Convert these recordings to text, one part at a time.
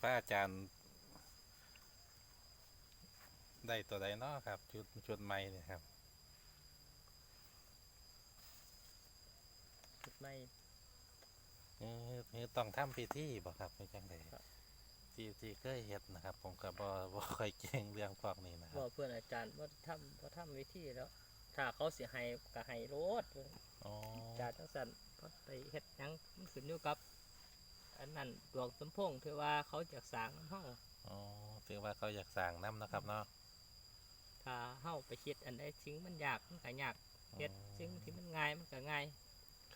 พระอาจารย์ ได้ตัวใดเนาะครับ ชุดชุดใหม่เนี่ยครับชุดไม่ เออคือต้องทำพิธีบ่ครับไม่จังใดครับ ที่ที่เคยเฮ็ดนะครับ ผมก็บ่บ่ค่อยเก่งเรื่องพวกนี้นะคบรัอบกเพื่อนอาจารย์ว่าทำว่าทำวิธีแล้ว ถ้าเขาเสียให้ก็ให้โลดอ๋ออาจารย์จังสันเพราะไปเฮ็ดหยังมันขึ้นอยู่กับ อันนั้นดวงสมพงษ์ที่ว่าเขาจะสร้างน้ำเฮาอ๋อถือว่าเขาอยากสั่งน้ำนะครับเนาะถ้าเฮาไปคิดอันใดสิ่งมันยากมันก็ยากเฮ็ดสิ่งที่มันง่ายมันก็ง่าย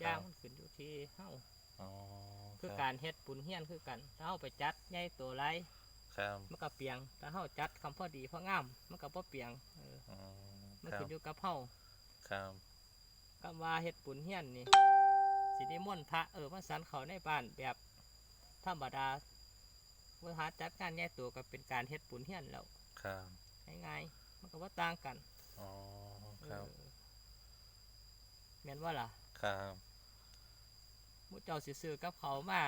ย่างมันขึ้นอยู่ที่เฮาอ๋อคือรับการเฮ็ดปุญเฮียนคือกันถ้าเฮาไปจัดใหญ่ตัวไรครับมันก็เปียงถ้าเฮาจัดคำพอดีพองามมันก็บ่เปียงเอออ๋อมันครับขึ้นอยู่กับเฮาครับคำว่าเฮ็ดปุญเฮียนนี่สินิมนต์พระเออมาสันเขาในบ้านแบบ ธรรมดาเมื่อหาจัดงานใหญ่ตัวก็เป็นการเฮ็ดปุญเฮียนแล้วครับง่ายๆมันก็ว่าต่างกันอ๋อครับเออแม่นว่าล่ะ ครับหมูเจ้าสิซื้อกับเขาวมา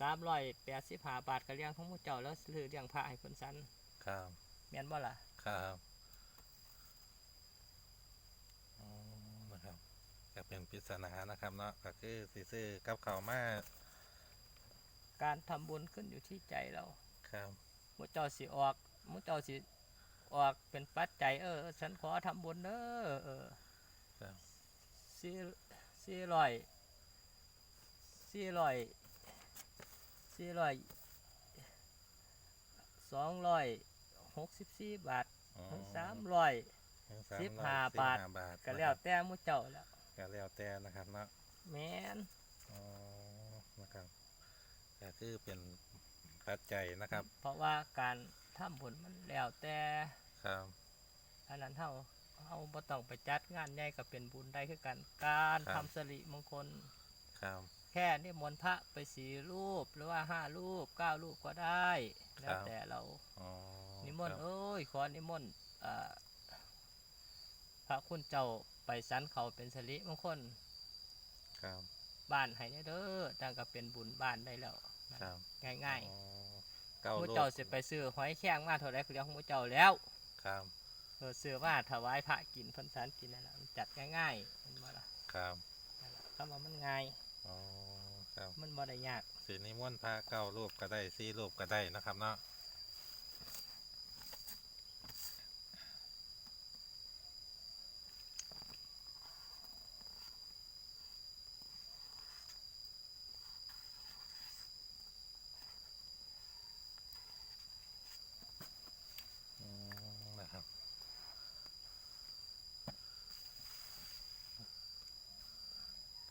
สามร้อยแปดสิบห้าบาทก็เลี้ยงของหมูเจ้าแล้วซื้อเลี้ยงพระให้คนสันครับแม่นว่าล่ะ ครับอ๋อนะครับก็เป็นปริศนานะครับเนาะก็คือสิซื้อกับข้าวมา การทำบุญขึ้นอยู่ที่ใจเรา ครับหมูเจ้าสิออกหมูเจ้าสิออกเป็นปัจจัยเออ ฉันขอทำบุญเด้อเออครับสี่สี่ร้อยสี่ร้อยสี่ร้อยสองร้อยหกสิบสี่บาทอ๋อถึงสามร้อยถึงสิบ300ห้าบาทสิบห้บาท ก็แล้วแต่หมูเจ้าแล้วก็แล้วแต่นะครับเนาะแม่นอ๋อนะครับ ก็คือเป็นปัจจัยนะครับ เพราะว่าการทำบุญมันแล้วแต่ครับอันนั้นเฮาเฮาบ่ต้องไปจัดงานใหญ่ก็เป็นบุญได้คือกัน การทำสิริมงคลครับแค่นิมนต์พระไปสี่รูปหรือว่าห้ารูปเก้ารูปก็ได้ แล้วแต่เราอ๋อนิมนต์ครับเอ้ยขอนิมนต์อ่าพระคุณเจ้าไปสันเขาเป็นสิริมงคลครับ บ้านให้ได้เด้อดังก็เป็นบุญบ้านได้แล้ว ครับง่ายอ๋อๆเก้าหมูรูปเจ้าสิไปซื้อหอยแข้งมาเท่าไรก็เรียกของหมูเจ้าแล้วครับเออซื้อมาถวายพระกินเพันสารกินนั่นแหละมันจัดง่ายๆมันบ่ล่ะครับนั่นล่ะคำว่ามันง่าย อ๋อครับมันบ่ได้ยาก สีนิมนต์พระเก้ารูปก็ได้สี่รูปก็ได้นะครับเนาะ อืมนะครับ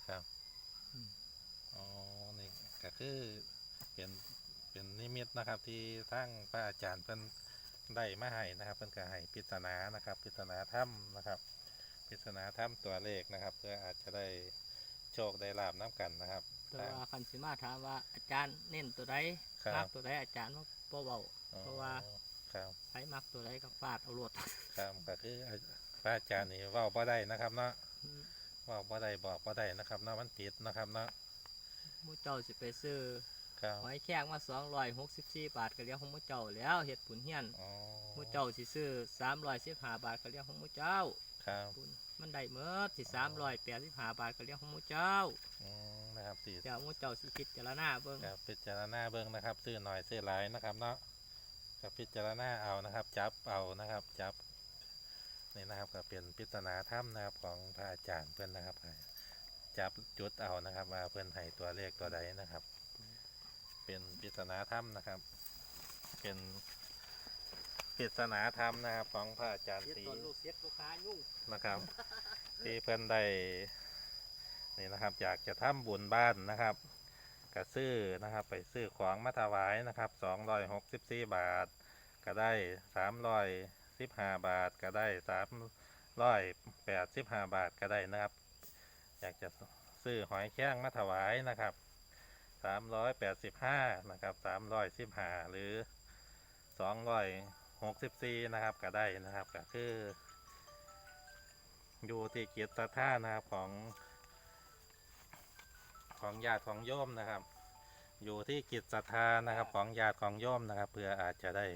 ครับ อืม อ๋อ นี่ก็ คือเป็นเป็นนิมิตนะครับที่ทั้งพระอาจารย์เพิ่นได้มาให้นะครับเพิ่นก็ให้ปริศนานะครับปริศนาถ้ำนะครับปริศนาถ้ำตัวเลขนะครับ เพื่ออาจจะได้โชคได้ลาบน้ำกันนะครับ แต่ว่าคันสิมาถามว่าอาจารย์เน้นตัวใดครับมักตัวใดอาจารย์ว่าบ่เว้าอ๋อเพราะว่าครับใครมักตัวใดก็ฟาดเอาโลด ครับก็คือพระอาจารย์นี่เว่าบ่ได้นะครับเนาะเว่าบ่ได้บอกบ่ได้นะครับเนาะมันผิดนะครับเนาะห มูเจ้าสิไปซื้อครับหอยแข้งมา264บาทก็เรียกของหมูเจ้าแล้วเฮ็ดบุญเฮียนอ๋อหมูเจ้าสิซื้อ315บาทก็เรียกของหมูเจ้าครับบุญมันได้เมิดสิ385บาทก็เรียกของหมูเจ้าอืมนะครับสี่เดี๋ยวหมูเจ้าสิคิดจารณาเบิ่งครับพิจารณาเบิ่งนะครับ ซื้อหน่อยซื้อหลายนะครับเนาะกับพิจารณาเอานะครับ จับเอานะครับ จับนี่นะครับก็เป็นปริศนาถ้ำนะครับของพระอาจารย์เพื่อนนะครับให้ จับจุดเอานะครับว่าเพื่อนให้ตัวเลขตัวใดนะครับ เป็นปริศนาถ้ำนะครับ เป็นปริศนาธรรมนะครับของพระอาจารย์ตีนะครับ ที่เพื่อนได้นี่นะครับอยากจะทำบุญบ้านนะครับก็ซื้อนะครับ ไปซื้อของมาถวายนะครับสองร้อยหกสิบสี่บาท ก็ได้สามร้อยสิบห้าบาทก็ได้สามร้อยแปดสิบห้าบาทก็ได้นะครับ อยากจะซื้อหอยแข้งมาถวายนะครับสามร้อยแปดสิบห้านะครับสามร้อยสิบห้าหรือสองร้อยหกสิบสี่นะครับก็ได้นะครับก็คือ อยู่ที่เกียรติศรัทธานะครับของ ของญาติของโยมนะครับ อยู่ที่กิจศรัทธานะครับของญาติของโยมนะครับ เพื่ออาจจะได้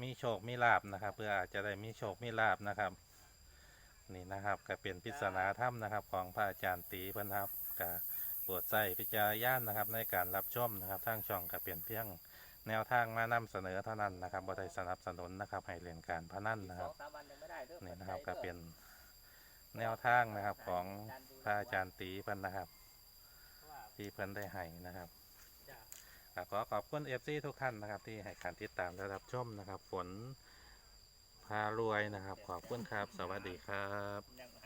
มีโชคมีลาบนะครับ เพื่ออาจจะได้มีโชคมีลาบนะครับ นี่นะครับก็เป็นพิศนาธรรมนะครับ ของพระอาจารย์ตีเพิ่นครับก็โปรดใส่พิจารณานะครับ ในการรับชมนะครับทางช่องก็เปลี่ยนเพียงแนวทางมานำเสนอเท่านั้นนะครับบ่ได้สนับสนุนนะครับ ให้เรียนการพนันนะครับสองสามวันยังไม่ได้เด้อนี่นะครับปัก็จจัยด้อเป็นแนวทางนะครับของพระอาจารย์ตีเพิ่นนะครับว่าที่เพิ่นได้ให้นะครับจะก็ขอขอบคุณเอฟซีทุกท่านนะครับ ที่ให้การติดตามและรับชมนะครับ ฝน พารวยนะครับ ขอบคุณครับ สวัสดีครับ